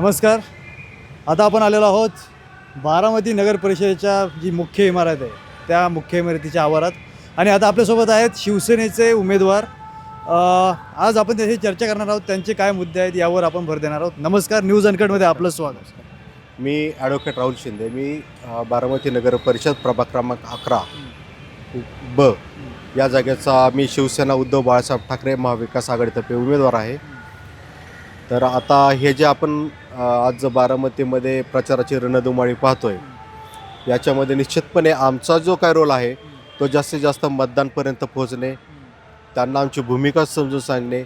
नमस्कार. आता आपण आलेलो आहोत बारामती नगर परिषदेच्या जी मुख्य इमारत आहे त्या मुख्य इमारतीच्या आवारात. आणि आता आपल्यासोबत आहेत शिवसेनेचे उमेदवार. आज आपण त्याची चर्चा करणार आहोत त्यांचे काय मुद्दे आहेत यावर आपण भर देणार आहोत. नमस्कार न्यूज अनकटमध्ये आपलं स्वागत. मी ॲडव्होकेट राहुल शिंदे मी बारामती नगर परिषद प्रभाग क्रमांक अकरा ब या जागेचा मी शिवसेना उद्धव बाळासाहेब ठाकरे महाविकास आघाडीतर्फे उमेदवार आहे. तर आता हे जे आपण आज बारामतीमध्ये प्रचाराची रणधुमाळी पाहतोय याच्यामध्ये निश्चितपणे आमचा जो काय रोल आहे तो जास्तीत जास्त मतदानपर्यंत पोहोचणे त्यांना आमची भूमिका समजून सांगणे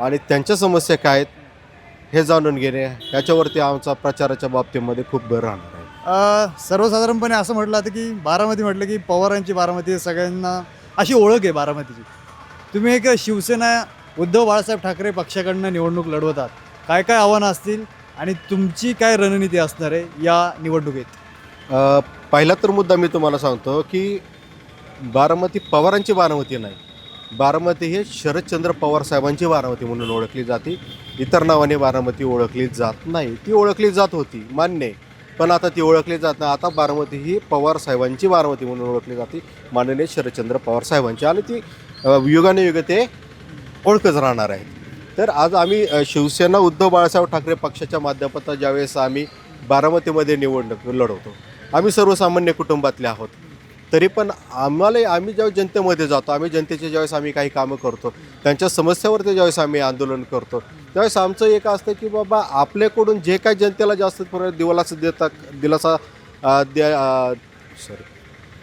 आणि त्यांच्या समस्या काय आहेत हे जाणून घेणे याच्यावरती आमचा प्रचाराच्या बाबतीमध्ये खूप भर राहणार आहे. सर्वसाधारणपणे असं म्हटलं जातं की बारामती म्हटलं की पवारांची बारामती सगळ्यांना अशी ओळख आहे बारामतीची. तुम्ही एक शिवसेना उद्धव बाळासाहेब ठाकरे पक्षाकडनं निवडणूक लढवतात. काय काय आव्हानं असतील आणि तुमची काय रणनीती असणार आहे या निवडणुकीत? पहिला तर मुद्दा मी तुम्हाला सांगतो की बारामती पवारांची बारामती नाही. बारामती हे शरदचंद्र पवार साहेबांची बारामती म्हणून ओळखली जाते. इतर नावाने बारामती ओळखली जात नाही. ती ओळखली जात होती मान्य पण आता ती ओळखली जात नाही. आता बारामती ही पवार साहेबांची बारामती म्हणून ओळखली जाते. माननीय शरदचंद्र पवार साहेबांची. आणि ती युगाने युग ते ओळखच राहणार आहे तर आज आम्ही शिवसेना उद्धव बाळासाहेब ठाकरे पक्षाच्या माध्यमातून ज्यावेळेस आम्ही बारामतीमध्ये निवडणूक लढवतो आम्ही सर्वसामान्य कुटुंबातले आहोत. तरी पण आम्हाला आम्ही ज्यावेळेस जनतेमध्ये जातो आम्ही जनतेचे ज्यावेळेस आम्ही काही कामं करतो त्यांच्या समस्यावरती ज्यावेळेस आम्ही आंदोलन करतो त्यावेळेस आमचं एक असतं की बाबा आपल्याकडून जे काही जनतेला जास्त प्रमाणात दिलासा देता दिलासा द्या सॉरी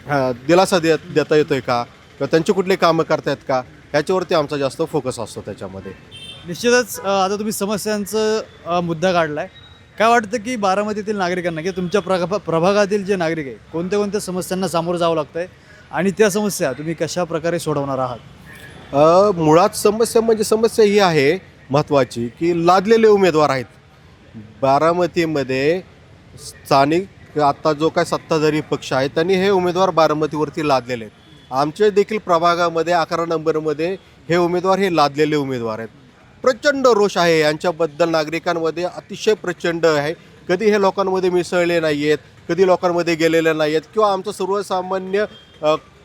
हां दिलासा दे देता येतो आहे का? किंवा त्यांची कुठली कामं करतायत का? ह्याच्यावरती आमचा जास्त फोकस असतो त्याच्यामध्ये. निश्चितच आता तुम्ही समस्यांचं मुद्दा मुद्दा काढलाय. काय वाटतं की बारामतीतील नागरिकांना किंवा तुमच्या प्रभा प्रभागातील जे नागरिक आहे कोणत्या कोणत्या समस्यांना सामोरं जावं लागतं आहे आणि त्या समस्या तुम्ही कशा प्रकारे सोडवणार आहात? मुळात समस्या म्हणजे समस्या ही आहे महत्त्वाची की लादलेले उमेदवार आहेत. बारामतीमध्ये स्थानिक आत्ता जो काय सत्ताधारी पक्ष आहे त्यांनी हे उमेदवार बारामतीवरती लादलेले आहेत. आमच्या देखील प्रभागामध्ये अकरा नंबरमध्ये हे उमेदवार हे लादलेले उमेदवार आहेत. प्रचंड रोष आहे यांच्याबद्दल नागरिकांमध्ये अतिशय प्रचंड आहे. कधी हे लोकांमध्ये मिसळले नाही आहेत कधी लोकांमध्ये गेलेले नाही आहेत किंवा आमचं सर्वसामान्य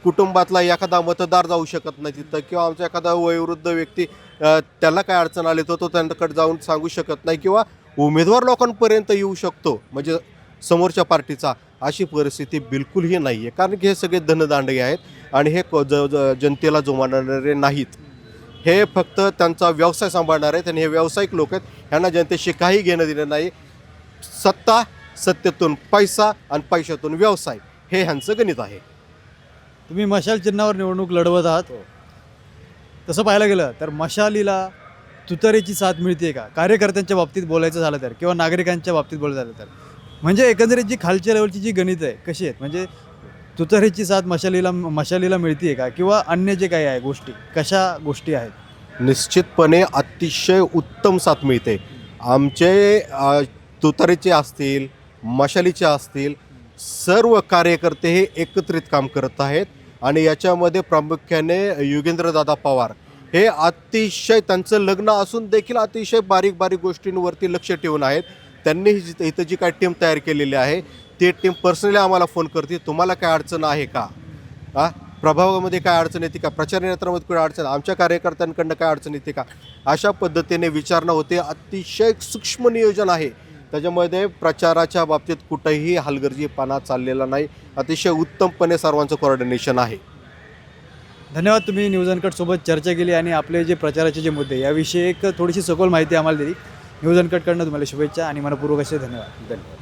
कुटुंबातला एखादा मतदार जाऊ शकत नाही तिथं किंवा आमचा एखादा वयोवृद्ध व्यक्ती त्याला काय अडचण आली तर तो त्यांच्याकडे जाऊन सांगू शकत नाही किंवा उमेदवार लोकांपर्यंत येऊ शकतो म्हणजे समोरच्या पार्टीचा अशी परिस्थिती बिलकुलही नाही आहे कारण की हे सगळे धनदांडगे आहेत आणि हे क- ज- ज- जनतेला जुमानणारे नाहीत. हे फक्त त्यांचा व्यवसाय सांभाळणार आहेत आणि हे व्यावसायिक लोक आहेत. ह्यांना जनतेशी काही घेणं देणं नाही. सत्ता सत्तेतून पैसा आणि पैशातून व्यवसाय. हे ह्यांचं गणित आहे. तुम्ही मशाल चिन्हावर निवडणूक लढवत आहात. तसं पाहायला गेलं तर मशालीला तुतारीची साथ मिळते का? कार्यकर्त्यांच्या बाबतीत बोलायचं झालं तर किंवा नागरिकांच्या बाबतीत बोलायचं झालं तर? म्हणजे एकंदरीत जी खालच्या लेवलची जी गणित आहे कशी आहेत? म्हणजे तुतारीची साथ मशालीला मशालीला मिळते का? किंवा अन्य जे काही आहे गोष्टी कशा गोष्टी आहेत? निश्चितपणे अतिशय उत्तम साथ मिळते. आमचे तुतारीचे असतील मशालीचे असतील सर्व कार्यकर्ते हे एकत्रित काम करत आहेत. आणि याच्यामध्ये प्रामुख्याने युगेंद्रदादा पवार हे अतिशय त्यांचं लग्न असून देखील अतिशय बारीक बारीक गोष्टींवरती लक्ष ठेवून आहेत. त्यांनी ही इथं जी काय टीम तयार केलेली आहे ती टीम पर्सनली आम्हाला फोन करते तुम्हाला काय अडचण आहे का? हा? प्रभावामध्ये काय अडचण येते का? प्रचार यंत्रामध्ये कुठे अडचण? आमच्या कार्यकर्त्यांकडनं काय अडचण येते का? अशा पद्धतीने विचारणं होते. अतिशय सूक्ष्म नियोजन आहे. त्याच्यामध्ये प्रचाराच्या बाबतीत कुठंही हलगर्जीपणा चाललेला नाही. अतिशय उत्तमपणे सर्वांचं कोऑर्डिनेशन आहे. धन्यवाद तुम्ही न्यूज अनकट सोबत चर्चा केली आणि आपले जे प्रचाराचे जे मुद्दे याविषयी एक थोडीशी सखोल माहिती आम्हाला दिली. न्यूज अनकटकडनं तुम्हाला शुभेच्छा आणि मनपूर्वक असे धन्यवाद. धन्यवाद.